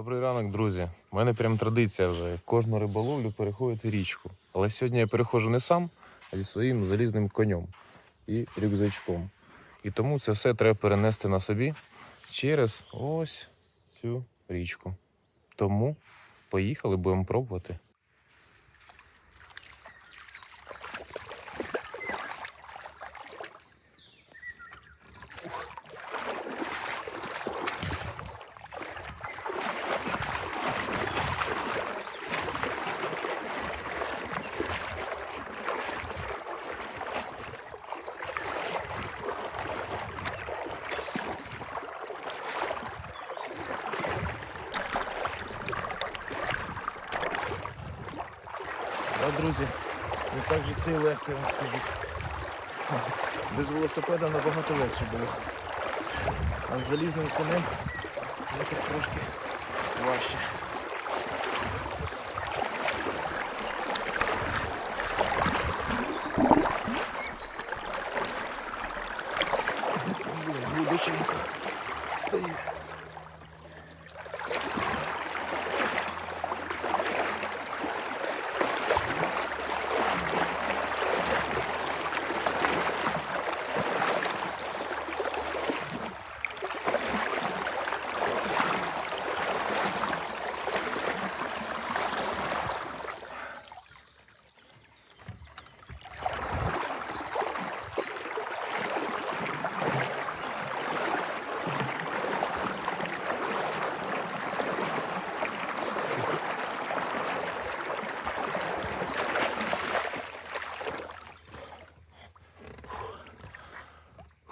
Добрий ранок, друзі. У мене прям традиція вже кожну риболовлю переходити річку. Але сьогодні я переходжу не сам, а зі своїм залізним конем і рюкзачком. І тому це все треба перенести на собі через ось цю річку. Тому поїхали, будемо пробувати. Друзі, не так же це і легко, я вам скажу. Без велосипеда набагато легше було. А з залізним конем якось трошки важче. Блін, глибоченько стоїть.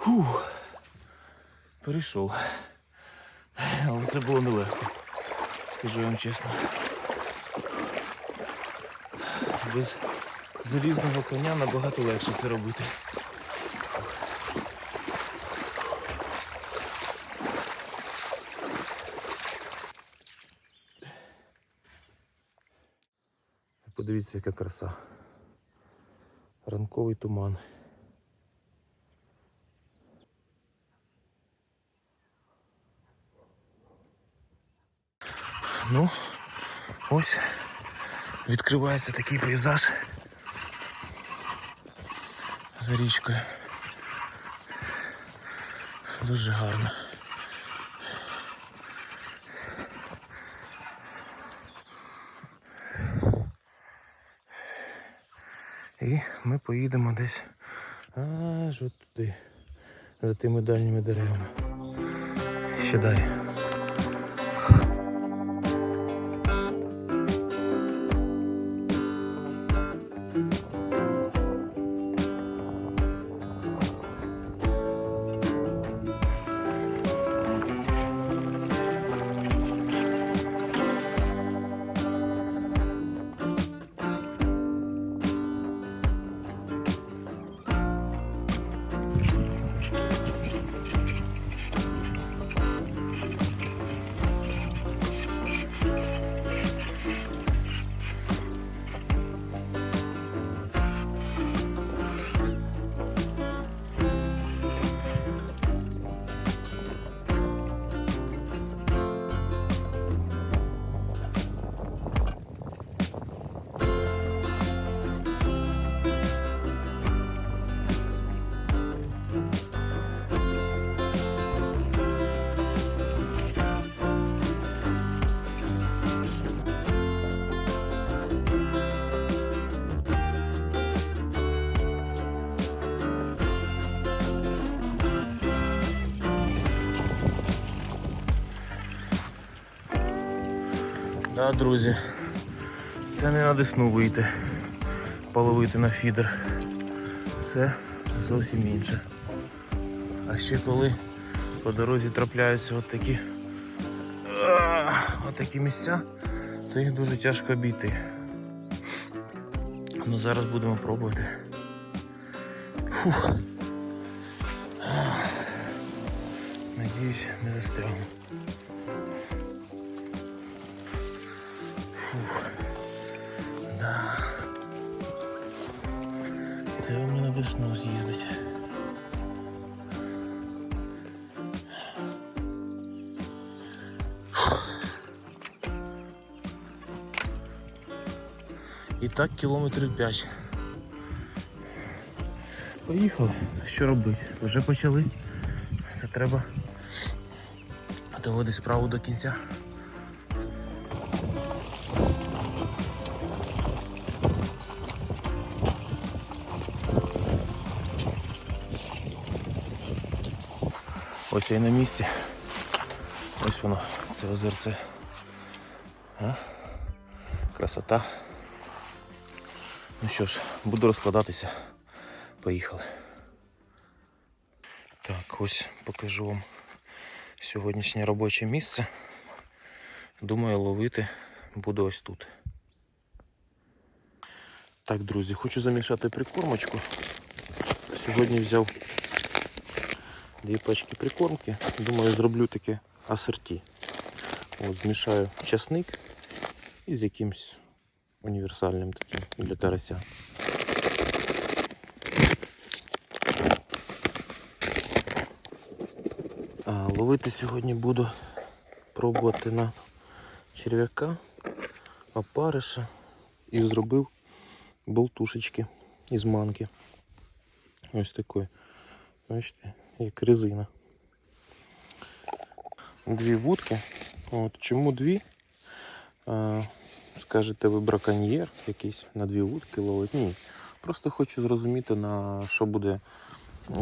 Фух. Перейшов. Але це було нелегко. Скажу вам чесно. Без залізного коня набагато легше це робити. Подивіться, яка краса. Ранковий туман. Ну, ось відкривається такий пейзаж за річкою. Дуже гарно. І ми поїдемо десь аж от туди, за тими дальніми деревами. Ще далі. Друзі, це не на десну вийти, половити на фідер. Це зовсім інше. А ще коли по дорозі трапляються от такі, от такі місця, то їх дуже тяжко обійти. Ну зараз будемо пробувати. Фух. Надіюсь, не застрягну. Це у мене на десну з'їздить. І так кілометрів 5. Поїхали. Що робити? Вже почали. Це треба доводити справу до кінця. Ось я і на місці. Ось воно, це озерце. А? Красота. Ну що ж, буду розкладатися. Поїхали. Так, ось покажу вам сьогоднішнє робоче місце. Думаю, ловити буду ось тут. Так, друзі, хочу замішати прикормочку. Сьогодні взяв дві пачки прикормки. Думаю, зроблю таке асорті. От, змішаю часник із якимсь універсальним таким для карася. А, ловити сьогодні буду пробувати на черв'яка, опариша і зробив болтушечки із манки. Ось такої. Бачите, як резина. Дві вудки. От, чому дві? А, скажете, ви браконьєр якийсь на дві вудки ловить? Ні. Просто хочу зрозуміти, на що буде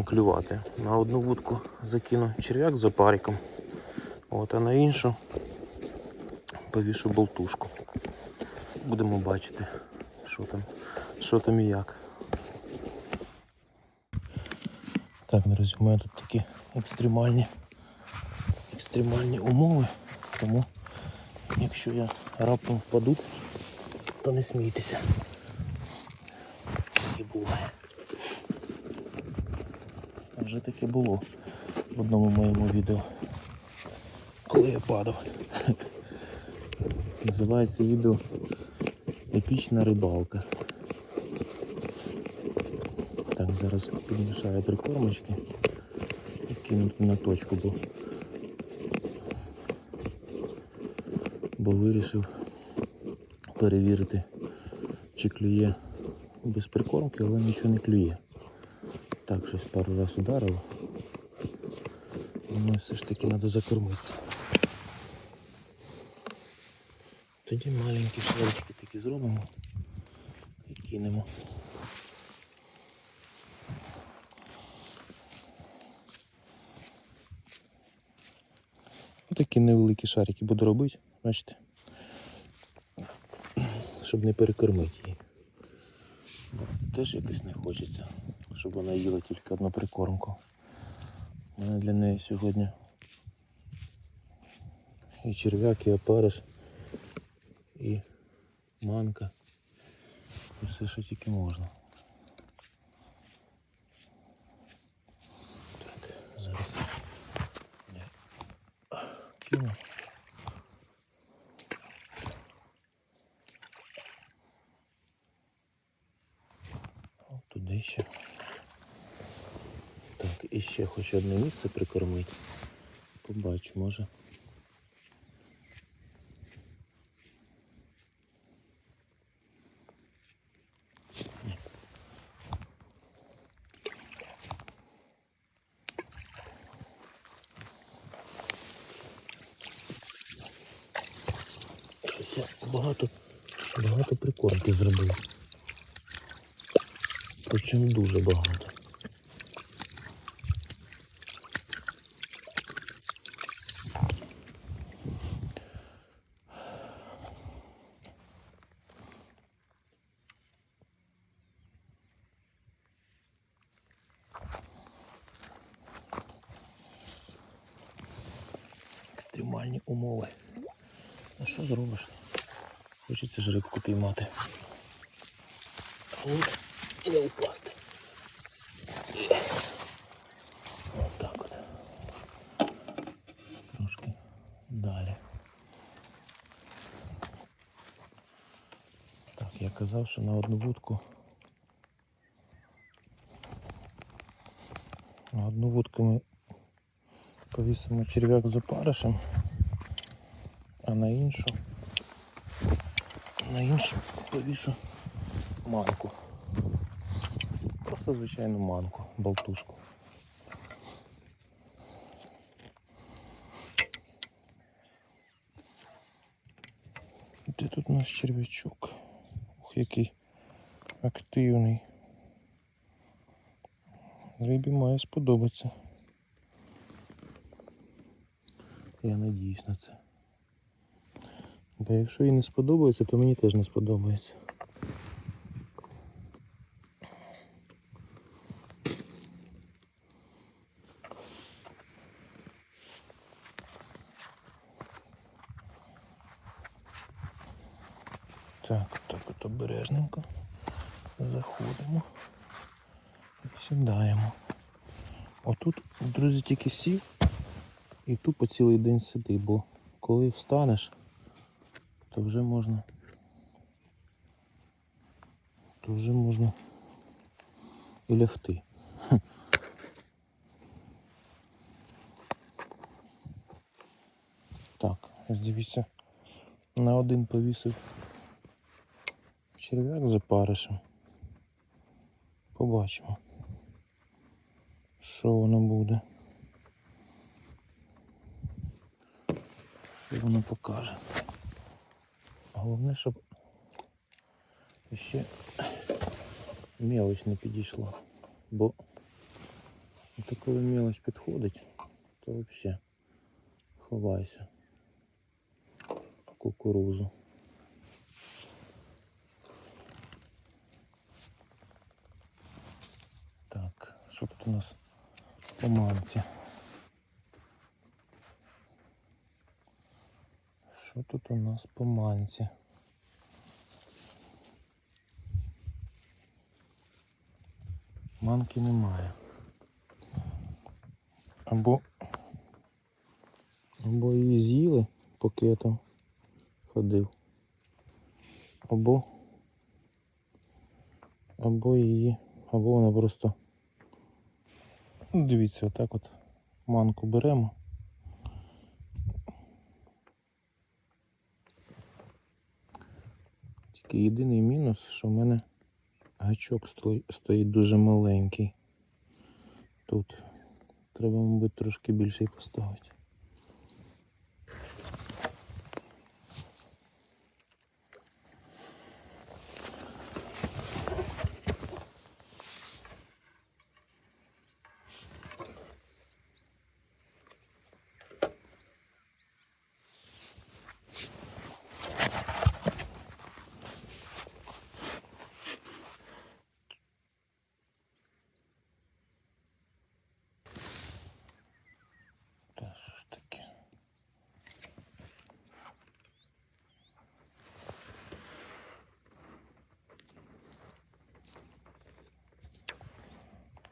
клювати. На одну вудку закину черв'як з опариком, от, а на іншу повішу болтушку. Будемо бачити, що там, що там і як. Так, друзі, у мене тут такі екстремальні, екстремальні умови, тому якщо я раптом впаду, то не смійтеся. Так і буває. Вже таке було в одному моєму відео, коли я падав. Називається відео Епічна рибалка. Так, зараз підмішаю прикормочки і кину на точку, бо, бо вирішив перевірити, чи клює без прикормки, але нічого не клює. Так, щось пару раз ударило. Думаю, все ж таки треба закормитися. Тоді маленькі шарички такі зробимо і кинемо. Такі невеликі шарики буду робити, бачите, щоб не перекормити її. Теж якось не хочеться, щоб вона їла тільки одну прикормку. У мене для неї сьогодні і черв'як, і опариш, і манка. І все, що тільки можна. Так, зараз я кину. От туди ще. Так, і ще одне місце прикормити. Побачу, може. Щось багато, багато прикормки зробив. Причому дуже багато. Екстремальні умови. А що зробиш? Хочеться ж рибку піймати. От і не впасти. От так от. Трошки далі. Так, я казав, що на одну вудку. На одну вудку ми повісимо черв'як з опаришем, а на іншу на іншу повішу манку. Просто звичайну манку, болтушку. Де тут наш черв'ячок? Ух, який активний. Рибі має сподобатися. Я надіюсь на це. Бо якщо їй не сподобається, то мені теж не сподобається. Так, так от обережненько. Заходимо і сідаємо. Отут, друзі, тільки сів і тупо цілий день сиди, бо коли встанеш, то вже можна. То вже можна і лягти. Так, дивіться, на один повісив черв'як за паришем. Побачимо, що воно буде. Що воно покаже. Головне, щоб ще мелоч не підійшла. Бо це коли мелоч підходить, то взагалі ховайся кукурузу. Так, що тут у нас по манці? Що тут у нас по манці? Манки немає. Або або її з'їли, поки я там ходив. Або або її, або вона просто Ну, дивіться, отак от манку беремо. Тільки єдиний мінус, що в мене гачок стоїть дуже маленький. Тут треба, мабуть, трошки більший поставити.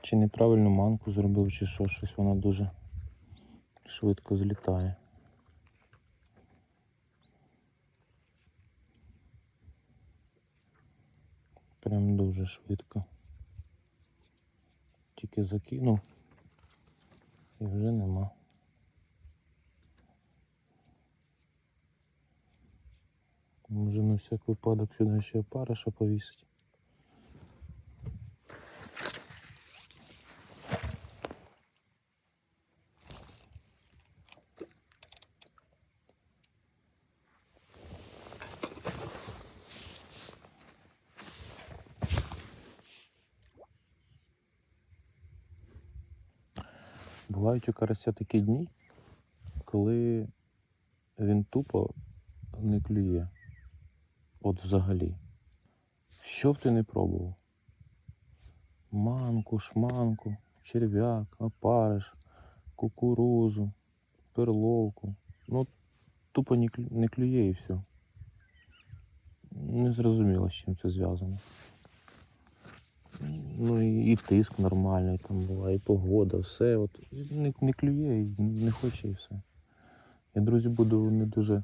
Чи неправильну манку зробив, чи що, щось вона дуже швидко злітає. Прям дуже швидко. Тільки закинув і вже нема. Може на всяк випадок сюди ще опариша повісить. Бувають у карася такі дні, коли він тупо не клює. От взагалі. Що б ти не пробував? Манку, шманку, черв'як, опариш, кукурузу, перловку. Ну, тупо не клює і все. Не зрозуміло, з чим це зв'язано. Ну і, і тиск нормальний там була, і погода, все. От, не, не клює, не хоче і все. Я, друзі, буду не дуже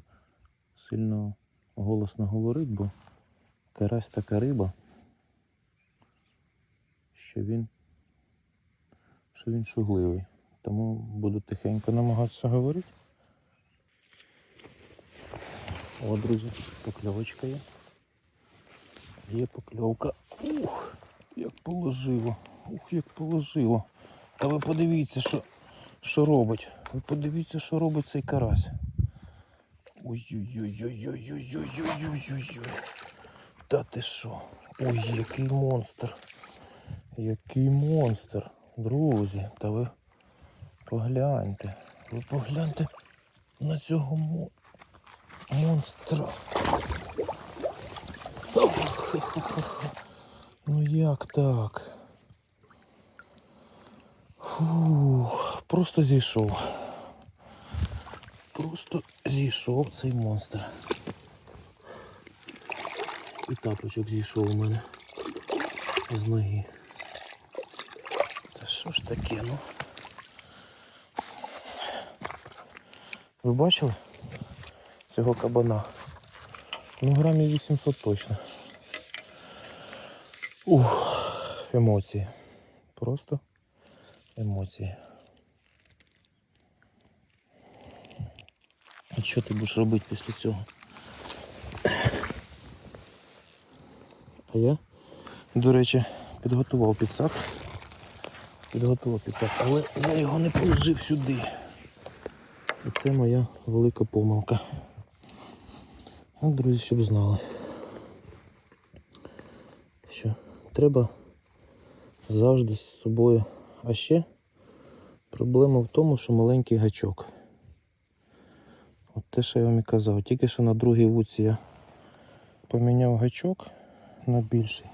сильно голосно говорити, бо карась така риба, що він, що він шугливий. Тому буду тихенько намагатися говорити. О, друзі, покльовочка є. Є покльовка. Ух, як положило. Ух, як положило. Та ви подивіться, що, що робить. Ви подивіться, що робить цей карась. Ой-ой-ой-ой-ой-ой-ой-ой-ой-ой. Та ти що? Ой, який монстр. Який монстр. Друзі, та ви погляньте. Ви погляньте на цього мо... монстра. Ну як так? Фу, просто зійшов. Просто зійшов цей монстр. І тапочок зійшов у мене з ноги. Та що ж таке, ну? Ви бачили цього кабана? Ну, грамів 800 точно. Ух, емоції. Просто емоції. І що ти будеш робити після цього? А я, до речі, підготував підсак. Підготував підсак, але я його не положив сюди. І це моя велика помилка. От, друзі, щоб знали. Що треба завжди з собою. А ще проблема в тому, що маленький гачок. От те, що я вам і казав. Тільки що на другій вудці я поміняв гачок на більший.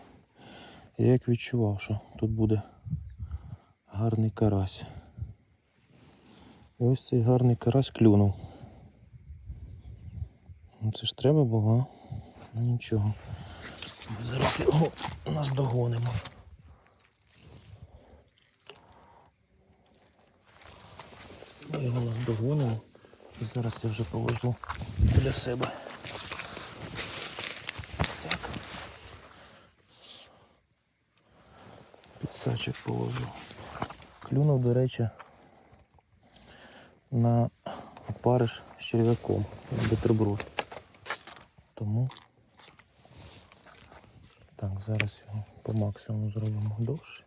Я як відчував, що тут буде гарний карась. І ось цей гарний карась клюнув. Ну це ж треба було. Ну нічого. Ми зараз його наздогонимо. Ми його наздогонимо. І зараз я вже положу біля себе. Так. Підсачок положу. Клюнув, до речі, на опариш з черв'яком, бутерброд. Тому так, зараз його по максимуму зробимо довше.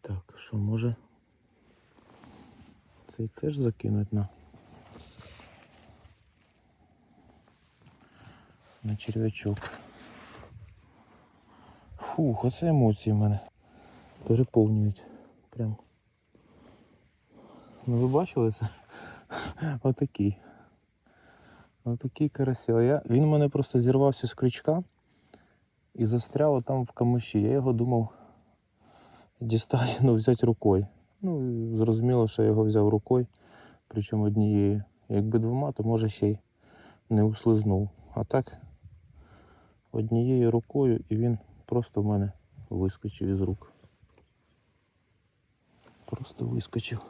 Так, що може цей теж закинуть на на черв'ячок. Фух, оце емоції в мене переповнюють. Прям. Ну ви бачили це? Отакий. Отакий карасел. Я, він у мене просто зірвався з крючка і застряв там в камиші. Я його думав дістати, ну, взяти рукою. Ну, зрозуміло, що я його взяв рукою, причому однією. Якби двома, то може ще й не услизнув. А так однією рукою і він просто в мене вискочив із рук. Просто вискочив.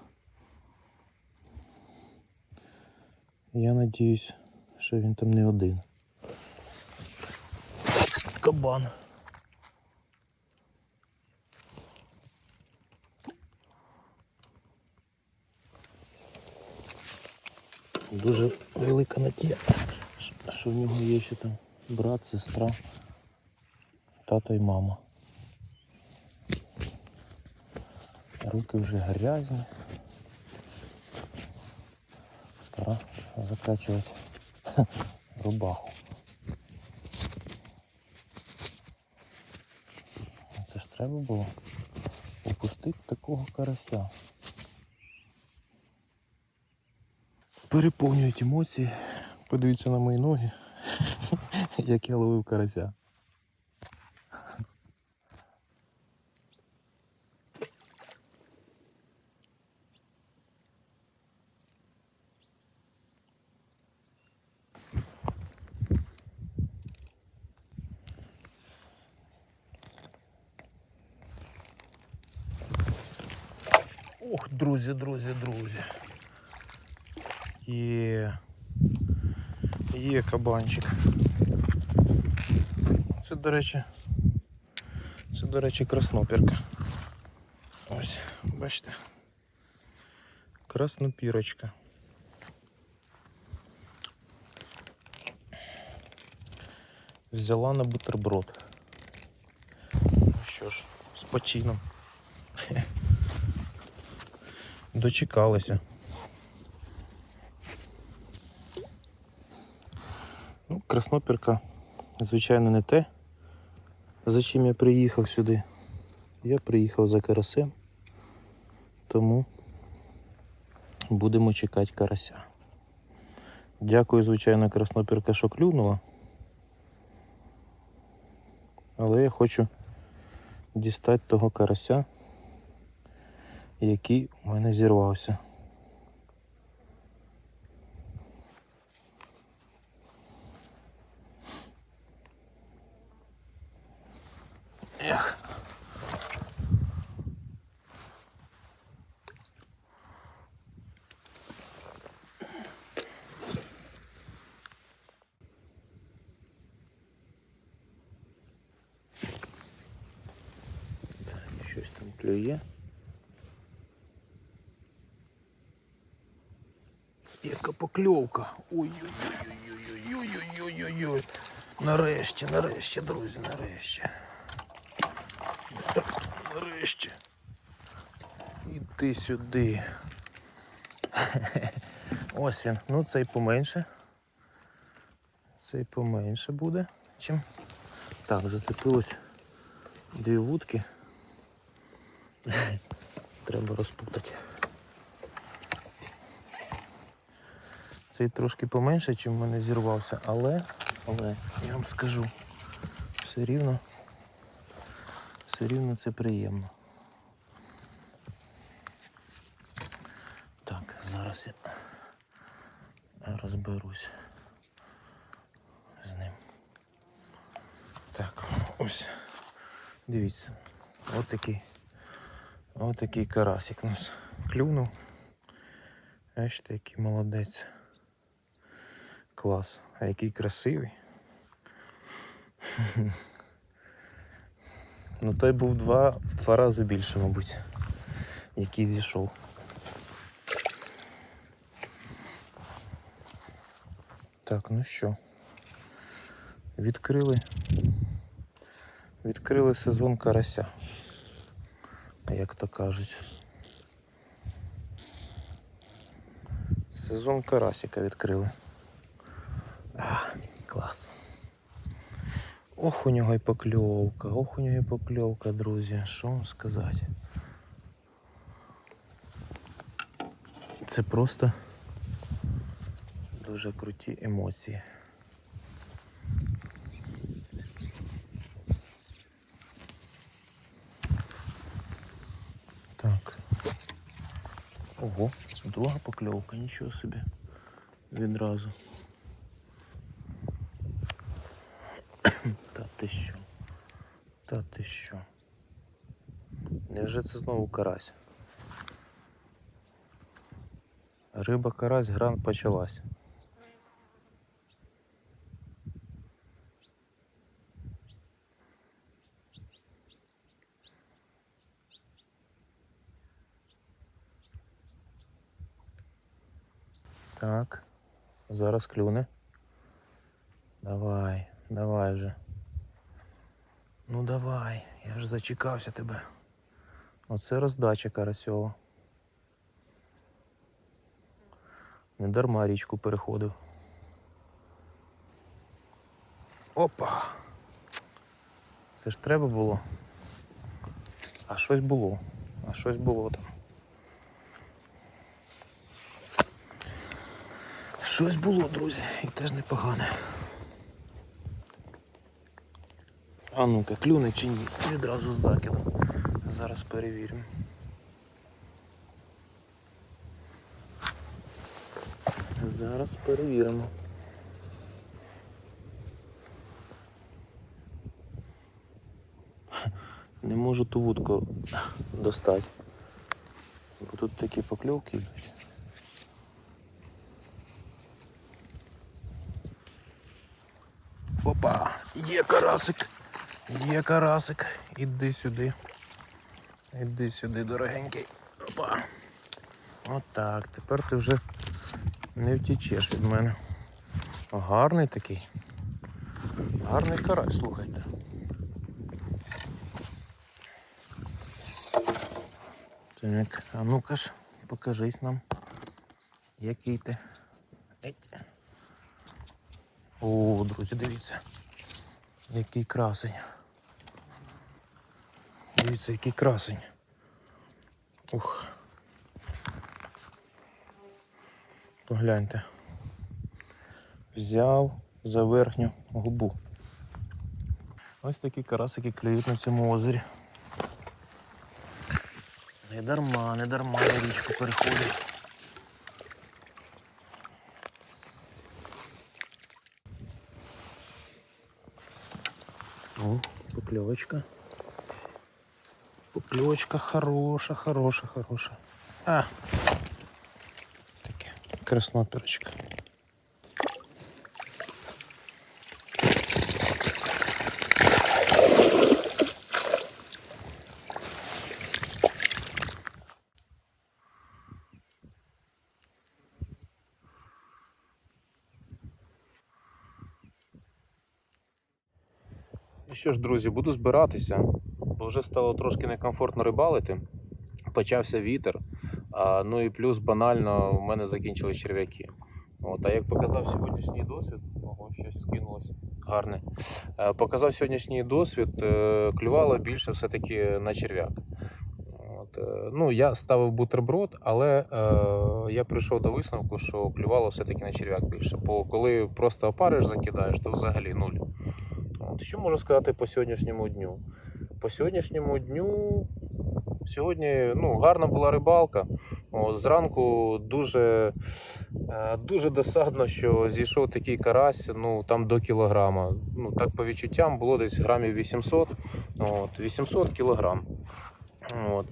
Я надіюсь, що він там не один. Кабан. Дуже велика надія, що в нього є ще там брат, сестра, тато і мама. Руки вже грязні. Пора закачувати рубаху. Це ж треба було упустити такого карася. Переповнюють емоції. Подивіться на мої ноги, як я ловив карася. Ох, друзі, друзі, друзі. Є. Є кабанчик. Це, до речі, Це, до речі, краснопірка. Ось, бачите. Краснопірочка. Взяла на бутерброд. Ну що ж, з почином. Дочекалися. Ну, краснопірка, звичайно, не те, за чим я приїхав сюди. Я приїхав за карасем, тому будемо чекати карася. Дякую, звичайно, краснопірка, що клюнула. Але я хочу дістати того карася, який у мене зірвався. Ех. Щось там клює. покльовка. Ой-ой-ой-ой-ой-ой-ой-ой. Нарешті, нарешті, друзі, нарешті. Нарешті. Іди сюди. Ось він. Ну цей поменше. Цей поменше буде. Чим? Так, зацепилось дві вудки. Треба розпутати. Цей трошки поменше, чим в мене зірвався, але, але я вам скажу, все рівно, все рівно це приємно. Так, зараз я розберусь з ним. Так, ось. Дивіться, от такий, от такий карасик нас клюнув. Бачите, який молодець. Клас. А який красивий. Ну той був два, в два рази більше, мабуть, який зійшов. Так, ну що, відкрили. Відкрили сезон карася, як то кажуть. Сезон карасика відкрили. А, клас. Ох, у нього і покльовка, ох у нього і покльовка, друзі. Що вам сказати? Це просто дуже круті емоції. Так. Ого, друга покльовка, нічого собі. Відразу. Та ти що? Та ти що? Невже це знову карась? Риба карась, гра почалась. Так, зараз клюне. Давай, давай вже. Ну давай, я ж зачекався тебе. Оце роздача Карасьова. Не дарма річку переходив. Опа! Це ж треба було. А щось було. А щось було там. Щось було, друзі, і теж непогане. А ну-ка, клюне чи ні? Відразу з закидом. Зараз перевіримо. Зараз перевіримо. Не можу ту вудку достати. Бо тут такі покльовки йдуть. Опа, є карасик. Є карасик, іди сюди. Іди сюди, дорогенький. Опа. Отак, тепер ти вже не втічеш від мене. Гарний такий. Гарний карась, слухайте. Так, а ну-ка ж, покажись нам, який ти. О, друзі, дивіться. Який красень. Дивіться, який красень. Ух. Погляньте. Взяв за верхню губу. Ось такі карасики клюють на цьому озері. Не дарма, не дарма я річку переходять. О, поклевочка. Поклевочка хороша, хороша, хороша. А. Таке, красноперочка. Ну що ж, друзі, буду збиратися, бо вже стало трошки некомфортно рибалити. Почався вітер. А, ну і плюс банально у мене закінчились черв'яки. От, а як показав сьогоднішній досвід, ого, щось скинулося гарне. Е, показав сьогоднішній досвід, е, клювало більше все-таки на черв'як. От, е, ну, я ставив бутерброд, але е, я прийшов до висновку, що клювало все-таки на черв'як більше. Бо коли просто опариш закидаєш, то взагалі нуль. От, що можу сказати по сьогоднішньому дню? По сьогоднішньому дню сьогодні ну, гарна була рибалка. От, зранку дуже, е, дуже досадно, що зійшов такий карась ну, там до кілограма. Ну, так по відчуттям було десь грамів 800. От, 800 кілограм. От.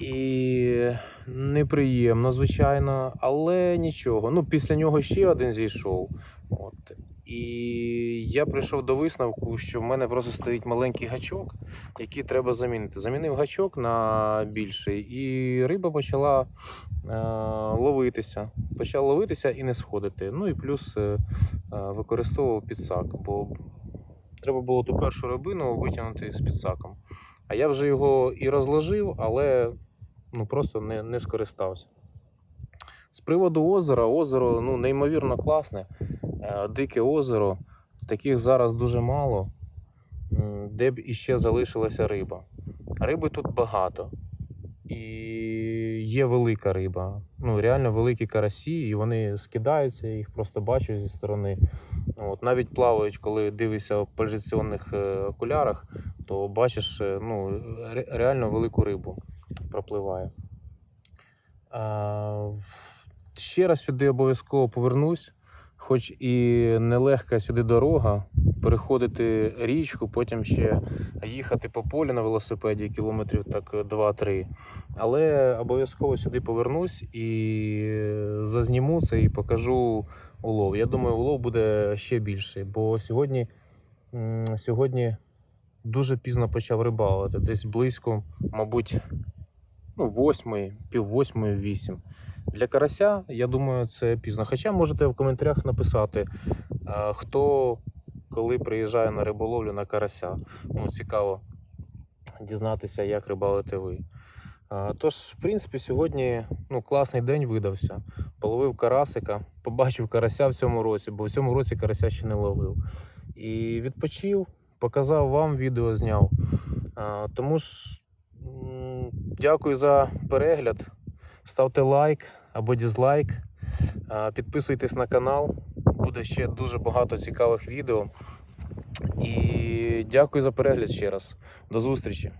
І неприємно, звичайно, але нічого. Ну, після нього ще один зійшов. От. І я прийшов до висновку, що в мене просто стоїть маленький гачок, який треба замінити. Замінив гачок на більший, і риба почала е, ловитися. Почала ловитися і не сходити. Ну і плюс е, е, використовував підсак, бо треба було ту першу рибину витягнути з підсаком. А я вже його і розложив, але ну, просто не, не скористався. З приводу озера, озеро ну, неймовірно класне. Е, Дике озеро, таких зараз дуже мало, де б іще залишилася риба. Риби тут багато. І є велика риба. Ну, реально великі карасі, і вони скидаються, їх просто бачу зі сторони. От, навіть плавають, коли дивишся в позиціонних е, окулярах, то бачиш е, ну, реально велику рибу пропливає. Ще раз сюди обов'язково повернусь, хоч і нелегка сюди дорога, переходити річку, потім ще їхати по полю на велосипеді кілометрів так 2-3. Але обов'язково сюди повернусь і зазніму це і покажу улов. Я думаю, улов буде ще більший, бо сьогодні, сьогодні дуже пізно почав рибалити, десь близько, мабуть, ну, восьмої, пів восьмої, вісім. Для карася, я думаю, це пізно. Хоча можете в коментарях написати, хто коли приїжджає на риболовлю на карася. Ну, цікаво дізнатися, як рибалите ви. Тож, в принципі, сьогодні ну, класний день видався. Половив карасика, побачив карася в цьому році, бо в цьому році карася ще не ловив. І відпочив, показав вам відео, зняв. Тому ж дякую за перегляд. Ставте лайк або дізлайк. Підписуйтесь на канал. Буде ще дуже багато цікавих відео. І дякую за перегляд ще раз. До зустрічі!